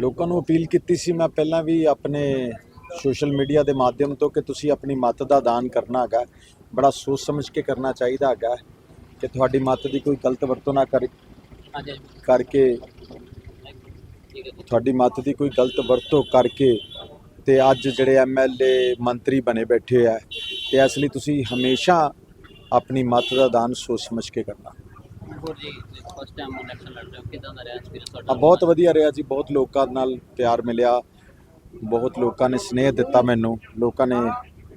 ਲੋਕਾਂ ਨੂੰ ਅਪੀਲ ਕੀਤੀ ਸੀ ਮੈਂ ਪਹਿਲਾਂ ਵੀ ਆਪਣੇ ਸੋਸ਼ਲ ਮੀਡੀਆ ਦੇ ਮਾਧਿਅਮ ਤੋਂ ਕਿ ਤੁਸੀਂ ਆਪਣੀ ਮਤ ਦਾ ਦਾਨ ਕਰਨਾ ਹੈਗਾ ਬੜਾ ਸੋਚ ਸਮਝ ਕੇ ਕਰਨਾ ਚਾਹੀਦਾ ਹੈਗਾ ਕਿ ਤੁਹਾਡੀ ਮਤ ਦੀ ਕੋਈ ਗਲਤ ਵਰਤੋਂ ਨਾ ਕਰ ਕਰਕੇ ਤੁਹਾਡੀ ਮਤ ਦੀ ਕੋਈ ਗਲਤ ਵਰਤੋਂ ਕਰਕੇ ਤੇ ਅੱਜ ਜਿਹੜੇ ਐਮਐਲਏ ਮੰਤਰੀ ਬਣੇ ਬੈਠੇ ਆ ਤੇ ਇਸ ਲਈ ਤੁਸੀਂ ਹਮੇਸ਼ਾ ਆਪਣੀ ਮਤ ਦਾ ਦਾਨ ਸੋਚ ਸਮਝ ਕੇ ਕਰਨਾ। ਹੋਰ ਜੀ ਫਸਟ ਟਾਈਮ ਇਲੈਕਸ਼ਨ ਲੜ ਰਹੇ ਹੋ ਕਿਦਾਂ ਦਾ ਰਿਹਾ ਐਕਸਪੀਰੀਅੰਸ ਆ ਤੁਹਾਡਾ ਬਹੁਤ ਵਧੀਆ ਰਿਹਾ ਜੀ ਬਹੁਤ ਲੋਕਾਂ ਨਾਲ ਪਿਆਰ ਮਿਲਿਆ ਬਹੁਤ ਲੋਕਾਂ ਨੇ ਸਨੇਹ ਦਿੱਤਾ ਮੈਨੂੰ ਲੋਕਾਂ ਨੇ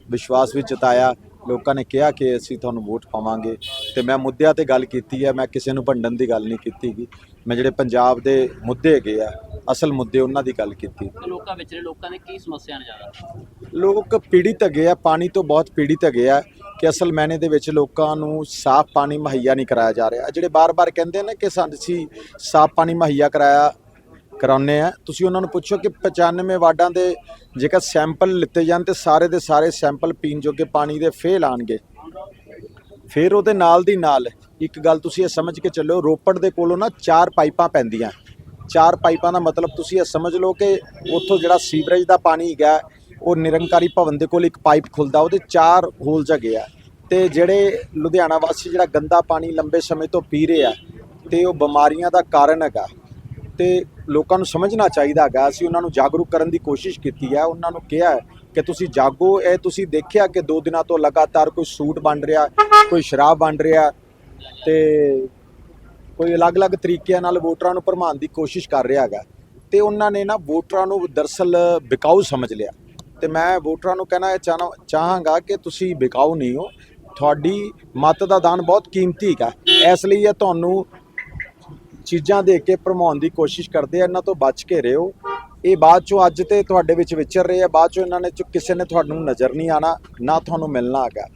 ਵਿਸ਼ਵਾਸ ਵੀ ਜਤਾਇਆ ਲੋਕਾਂ ਨੇ ਕਿਹਾ ਕਿ ਅਸੀਂ ਤੁਹਾਨੂੰ ਵੋਟ ਪਾਵਾਂਗੇ ਤੇ ਮੈਂ ਮੁੱਦਿਆਂ ਤੇ ਗੱਲ ਕੀਤੀ ਹੈ ਮੈਂ ਕਿਸੇ ਨੂੰ ਭੰਡਣ ਦੀ ਗੱਲ ਨਹੀਂ ਕੀਤੀ ਗੀ। ਮੈਂ ਜਿਹੜੇ ਪੰਜਾਬ ਦੇ ਮੁੱਦੇ ਹੈਗੇ ਆ ਅਸਲ ਮੁੱਦੇ ਉਹਨਾਂ ਦੀ ਗੱਲ ਕੀਤੀ। ਲੋਕਾਂ ਵਿੱਚ ਲੋਕਾਂ ਦੇ ਕੀ ਸਮੱਸਿਆ ਨੇ ਜ਼ਿਆਦਾ? ਲੋਕ ਪੀੜਿਤ ਹੈਗੇ ਆ ਪਾਣੀ ਤੋਂ ਬਹੁਤ ਪੀੜਿਤ ਹੈਗੇ ਆ ਕਿ ਅਸਲ ਮੈਨੇ ਦੇ ਵਿੱਚ ਲੋਕਾਂ ਨੂੰ ਸਾਫ਼ ਪਾਣੀ ਮੁਹੱਈਆ ਨਹੀਂ ਕਰਾਇਆ ਜਾ ਰਿਹਾ। ਜਿਹੜੇ ਬਾਰ-ਬਾਰ ਕਹਿੰਦੇ ਨੇ ਕਿ ਸਾਨੂੰ ਅਸੀਂ ਸਾਫ਼ ਪਾਣੀ ਮੁਹੱਈਆ ਕਰਾਇਆ ਕਰਾਉਨੇ ਆ ਤੁਸੀਂ ਉਹਨਾਂ ਨੂੰ ਪੁੱਛੋ ਕਿ 95 ਵਾਰਡਾਂ ਦੇ ਜੇਕਰ ਸੈਂਪਲ ਲਿੱਤੇ ਜਾਣ ਤੇ ਸਾਰੇ ਦੇ ਸਾਰੇ ਸੈਂਪਲ ਪੀਣ ਜੋਗੇ ਪਾਣੀ ਦੇ ਫੇਲ ਆਣਗੇ ਫਿਰ ਉਹਦੇ ਨਾਲ ਦੀ ਨਾਲ ਇੱਕ ਗੱਲ ਤੁਸੀਂ ਇਹ ਸਮਝ ਕੇ ਚੱਲੋ, ਰੋਪੜ ਦੇ ਕੋਲੋਂ ਨਾ ਚਾਰ ਪਾਈਪਾਂ ਪੈਂਦੀਆਂ। ਚਾਰ ਪਾਈਪਾਂ ਦਾ ਮਤਲਬ ਤੁਸੀਂ ਇਹ ਸਮਝ ਲਓ ਕਿ ਉੱਥੋਂ ਜਿਹੜਾ ਸੀਵਰੇਜ ਦਾ ਪਾਣੀ ਹੈਗਾ ਉਹ ਨਿਰੰਕਾਰੀ ਭਵਨ ਦੇ ਕੋਲ ਇੱਕ ਪਾਈਪ ਖੁੱਲਦਾ, ਉਹਦੇ ਚਾਰ ਹੋਲ ਜਗੇ ਆ। ਤੇ ਜਿਹੜੇ ਲੁਧਿਆਣਾ ਵਾਸੀ ਜਿਹੜਾ ਗੰਦਾ ਪਾਣੀ ਲੰਬੇ ਸਮੇਂ ਤੋਂ ਪੀ ਰਹੇ ਆ, ਤੇ ਉਹ ਬਿਮਾਰੀਆਂ ਦਾ ਕਾਰਨ ਹੈਗਾ। ਤੇ ਲੋਕਾਂ ਨੂੰ ਸਮਝਣਾ ਚਾਹੀਦਾ ਹੈਗਾ, ਅਸੀਂ ਉਹਨਾਂ ਨੂੰ ਜਾਗਰੂਕ ਕਰਨ ਦੀ ਕੋਸ਼ਿਸ਼ ਕੀਤੀ ਹੈ ਉਹਨਾਂ ਨੂੰ ਕਿਹਾ ਕਿ ਤੁਸੀਂ ਜਾਗੋ, ਇਹ ਤੁਸੀਂ ਦੇਖਿਆ ਕਿ ਦੋ ਦਿਨਾਂ ਤੋਂ ਲਗਾਤਾਰ ਕੋਈ ਸੂਟ ਬਣ ਰਿਹਾ, ਕੋਈ ਸ਼ਰਾਬ ਵੰਡ ਰਿਹਾ, ਤੇ ਕੋਈ ਅਲੱਗ-ਅਲੱਗ ਤਰੀਕਿਆਂ ਨਾਲ ਵੋਟਰਾਂ ਨੂੰ ਭਰਮਾਉਣ ਦੀ ਕੋਸ਼ਿਸ਼ ਕਰ ਰਿਹਾ ਹੈਗਾ। ਤੇ ਉਹਨਾਂ ਨੇ ਨਾ ਵੋਟਰਾਂ ਨੂੰ ਦਰਸਲ ਬਿਕਾਊ ਸਮਝ ਲਿਆ। ਤੇ ਮੈਂ ਵੋਟਰਾਂ ਨੂੰ ਕਹਿਣਾ ਇਹ ਚਾਹਾਂਗਾ ਕਿ ਤੁਸੀਂ ਵਿਕਾਊ ਨਹੀਂ ਹੋ। ਤੁਹਾਡੀ ਮਤ ਦਾ ਦਾਨ ਬਹੁਤ ਕੀਮਤੀ ਹੈਗਾ। ਇਸ ਲਈ ਇਹ ਤੁਹਾਨੂੰ ਚੀਜ਼ਾਂ ਦੇ ਕੇ ਭਰਮਾਉਣ ਦੀ ਕੋਸ਼ਿਸ਼ ਕਰਦੇ ਆ। ਇਹਨਾਂ ਤੋਂ ਬਚ ਕੇ ਰਹੋ। ਇਹ ਬਾਅਦ ਚੋਂ ਅੱਜ ਤੇ ਤੁਹਾਡੇ ਵਿੱਚ ਵਿਚਰ ਰਹੇ ਆ। ਬਾਅਦ ਚੋਂ ਇਹਨਾਂ ਨੇ ਚ ਕਿਸੇ ਨੇ ਤੁਹਾਨੂੰ ਨਜ਼ਰ ਨਹੀਂ ਆਣਾ ਨਾ ਤੁਹਾਨੂੰ ਮਿਲਣਾ ਹੈਗਾ।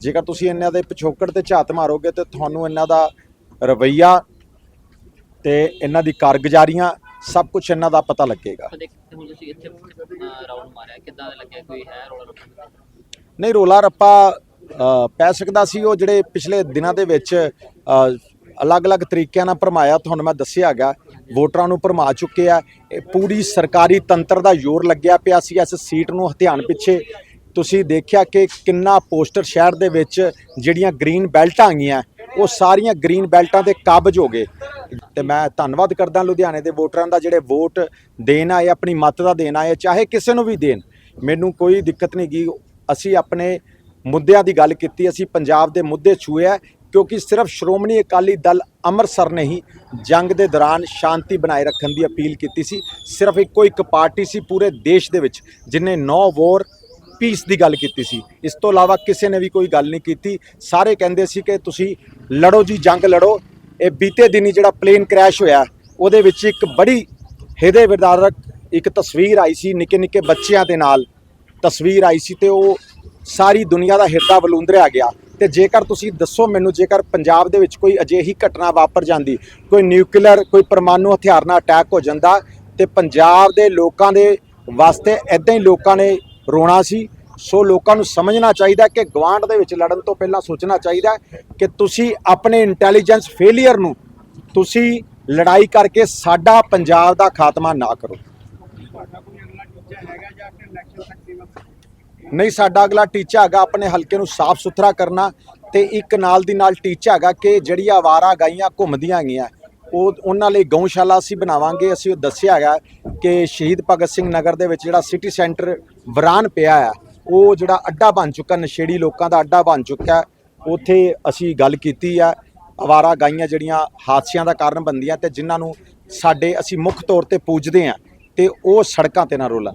ਜੇਕਰ ਤੁਸੀਂ ਇਹਨਾਂ ਦੇ ਪਿਛੋਕੜ ਤੇ ਝਾਤ ਮਾਰੋਗੇ ਤੇ ਤੁਹਾਨੂੰ ਇਹਨਾਂ ਦਾ ਰਵਈਆ ਤੇ ਇਹਨਾਂ ਦੀ ਕਾਰਗੁਜ਼ਾਰੀਆਂ ਸਭ ਕੁਝ ਇਹਨਾਂ ਦਾ ਪਤਾ ਲੱਗੇਗਾ। ਕਦੇ ਹੁਣ ਤੁਸੀਂ ਇੱਥੇ ਰਾਉਂਡ ਮਾਰਿਆ ਕਿਦਾਂ ਦਾ ਲੱਗਿਆ ਕੋਈ ਹੈ ਰੋਲਾ ਰੱਪਾ? ਨਹੀਂ ਰੋਲਾ ਰੱਪਾ ਪੈ ਸਕਦਾ ਸੀ ਉਹ ਜਿਹੜੇ ਪਿਛਲੇ ਦਿਨਾਂ ਦੇ ਵਿੱਚ ਅਲੱਗ-ਅਲੱਗ ਤਰੀਕਿਆਂ ਨਾਲ ਭਰਮਾਇਆ ਤੁਹਾਨੂੰ ਮੈਂ ਦੱਸਿਆ ਹੈਗਾ ਵੋਟਰਾਂ ਨੂੰ ਭਰਮਾ ਚੁੱਕੇ ਆ ਪੂਰੀ ਸਰਕਾਰੀ ਤੰਤਰ ਦਾ ਜ਼ੋਰ ਲੱਗਿਆ ਪਿਆ ਸੀ ਇਸ ਸੀਟ ਨੂੰ ਹਥਿਆਣ ਪਿੱਛੇ। ਤੁਸੀਂ ਦੇਖਿਆ ਕਿ ਕਿੰਨਾ ਪੋਸਟਰ ਸ਼ਹਿਰ ਦੇ ਵਿੱਚ ਜਿਹੜੀਆਂ ਗ੍ਰੀਨ ਬੈਲਟਾਂ ਆਈਆਂ ਉਹ ਸਾਰੀਆਂ ਗ੍ਰੀਨ ਬੈਲਟਾਂ ਤੇ ਕਾਬਜ ਹੋ ਗਏ। ਤੇ ਮੈਂ ਧੰਨਵਾਦ ਕਰਦਾ ਲੁਧਿਆਣੇ ਦੇ ਵੋਟਰਾਂ ਦਾ ਜਿਹੜੇ ਵੋਟ ਦੇਣ ਆਏ, ਆਪਣੀ ਮਤ ਦਾ ਦੇਣ ਆਏ, ਚਾਹੇ ਕਿਸੇ ਨੂੰ ਵੀ ਦੇਣ। ਮੈਨੂੰ ਕੋਈ ਦਿੱਕਤ ਨਹੀਂ ਗਈ। ਅਸੀਂ ਆਪਣੇ ਮੁੱਦਿਆਂ ਦੀ ਗੱਲ ਕੀਤੀ, ਅਸੀਂ ਪੰਜਾਬ ਦੇ ਮੁੱਦੇ ਛੂਏ ਆ, ਕਿਉਂਕਿ ਸਿਰਫ ਸ਼੍ਰੋਮਣੀ ਅਕਾਲੀ ਦਲ ਅੰਮ੍ਰਿਤਸਰ ਨੇ ਹੀ ਜੰਗ ਦੇ ਦੌਰਾਨ ਸ਼ਾਂਤੀ ਬਣਾਏ ਰੱਖਣ ਦੀ ਅਪੀਲ ਕੀਤੀ ਸੀ। ਸਿਰਫ ਇੱਕੋ ਇੱਕ ਪਾਰਟੀ ਸੀ ਪੂਰੇ ਦੇਸ਼ ਦੇ ਵਿੱਚ, ਜਿਨੇ ਨੋ ਵੋਰ ਪੀਸ ਦੀ ਗੱਲ ਕੀਤੀ ਸੀ। ਇਸ ਤੋਂ ਇਲਾਵਾ ਕਿਸੇ ਨੇ ਵੀ ਕੋਈ ਗੱਲ ਨਹੀਂ ਕੀਤੀ। ਸਾਰੇ ਕਹਿੰਦੇ ਸੀ ਕਿ ਤੁਸੀਂ ਲੜੋ ਜੀ, ਜੰਗ ਲੜੋ। ਇਹ ਬੀਤੇ ਦਿਨੀ ਜਿਹੜਾ ਪਲੇਨ ਕ੍ਰੈਸ਼ ਹੋਇਆ, ਉਹਦੇ ਵਿੱਚ ਇੱਕ ਬੜੀ ਹਿਰਦੇ ਵਿਦਾਰਕ ਇੱਕ ਤਸਵੀਰ ਆਈ ਸੀ, ਨਿੱਕੇ ਨਿੱਕੇ ਬੱਚਿਆਂ ਦੇ ਨਾਲ। ਤਸਵੀਰ ਆਈ ਸੀ ਤੇ ਉਹ ਸਾਰੀ ਦੁਨੀਆ ਦਾ ਹਿਰਦਾ ਬਲੂੰਦਰਿਆ ਗਿਆ। ਤੇ ਜੇਕਰ ਤੁਸੀਂ ਦੱਸੋ ਮੈਨੂੰ, ਜੇਕਰ ਪੰਜਾਬ ਦੇ ਵਿੱਚ ਕੋਈ ਅਜਿਹੀ ਘਟਨਾ ਵਾਪਰ ਜਾਂਦੀ, ਕੋਈ ਨਿਊਕਲੀਅਰ ਕੋਈ ਪਰਮਾਣੂ ਹਥਿਆਰ ਨਾਲ ਅਟੈਕ ਹੋ ਜਾਂਦਾ, ਤੇ ਪੰਜਾਬ ਦੇ ਲੋਕਾਂ ਦੇ ਵਾਸਤੇ ਐਦਾਂ ਹੀ ਲੋਕਾਂ ਨੇ ਰੋਣਾ ਸੀ। ਸੋ ਲੋਕਾਂ ਨੂੰ ਸਮਝਣਾ ਚਾਹੀਦਾ ਕਿ ਗਵਾਂਢ ਦੇ ਵਿੱਚ ਲੜਨ ਤੋਂ ਪਹਿਲਾਂ ਸੋਚਣਾ ਚਾਹੀਦਾ ਕਿ ਤੁਸੀਂ ਆਪਣੇ ਇੰਟੈਲੀਜੈਂਸ ਫੇਲਿਅਰ ਨੂੰ ਤੁਸੀਂ ਲੜਾਈ ਕਰਕੇ ਸਾਡਾ ਪੰਜਾਬ ਦਾ ਖਾਤਮਾ ਨਾ ਕਰੋ। ਨਹੀਂ, ਸਾਡਾ ਅਗਲਾ ਟੀਚਾ ਹੈਗਾ, ਆਪਣੇ ਹਲਕੇ ਨੂੰ ਸਾਫ਼ ਸੁਥਰਾ ਕਰਨਾ ਤੇ ਇੱਕ ਨਾਲ ਦੀ ਨਾਲ ਟੀਚਾ ਹੈਗਾ ਕਿ ਜਿਹੜੀ ਆਵਾਰਾ ਗਾਈਆਂ ਘੁੰਮਦੀਆਂ ਹੈਗੀਆਂ ਉਹ ਉਹਨਾਂ ਲਈ ਗਊਸ਼ਾਲਾ ਅਸੀਂ ਬਣਾਵਾਂਗੇ। ਅਸੀਂ ਉਹ ਦੱਸਿਆ ਹੈਗਾ ਕਿ ਸ਼ਹੀਦ ਭਗਤ ਸਿੰਘ ਨਗਰ ਦੇ ਵਿੱਚ ਜਿਹੜਾ ਸਿਟੀ ਸੈਂਟਰ ਵਰਾਨ ਪਿਆ ਹੈ ਉਹ ਜਿਹੜਾ ਅੱਡਾ ਬਣ ਚੁੱਕਾ, ਨਸ਼ੇੜੀ ਲੋਕਾਂ ਦਾ ਅੱਡਾ ਬਣ ਚੁੱਕਾ ਉੱਥੇ ਅਸੀਂ ਗੱਲ ਕੀਤੀ ਆ ਆਵਾਰਾ ਗਾਈਆਂ ਜਿਹੜੀਆਂ ਹਾਦਸਿਆਂ ਦਾ ਕਾਰਨ ਬਣਦੀਆਂ ਤੇ ਜਿਨ੍ਹਾਂ ਨੂੰ ਸਾਡੇ ਅਸੀਂ ਮੁੱਖ ਤੌਰ ਤੇ ਪੂਜਦੇ ਆ ਤੇ ਉਹ ਸੜਕਾਂ ਤੇ ਨਾ ਰੋਲਣ।